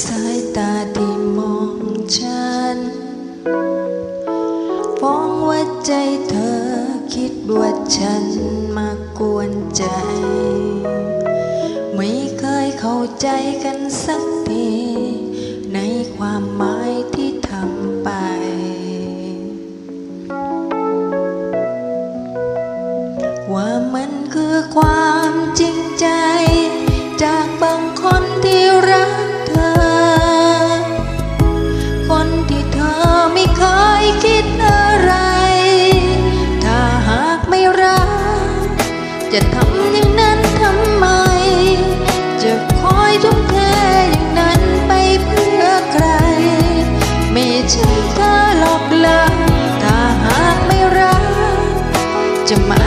สายตาที่มองฉันฟ้องว่าใจเธอคิดว่าฉันมากวนใจ เข้าใจกันสักที ในความหมายที่ทำไป ว่ามันคือความจริงใจ จากบางคน jemaat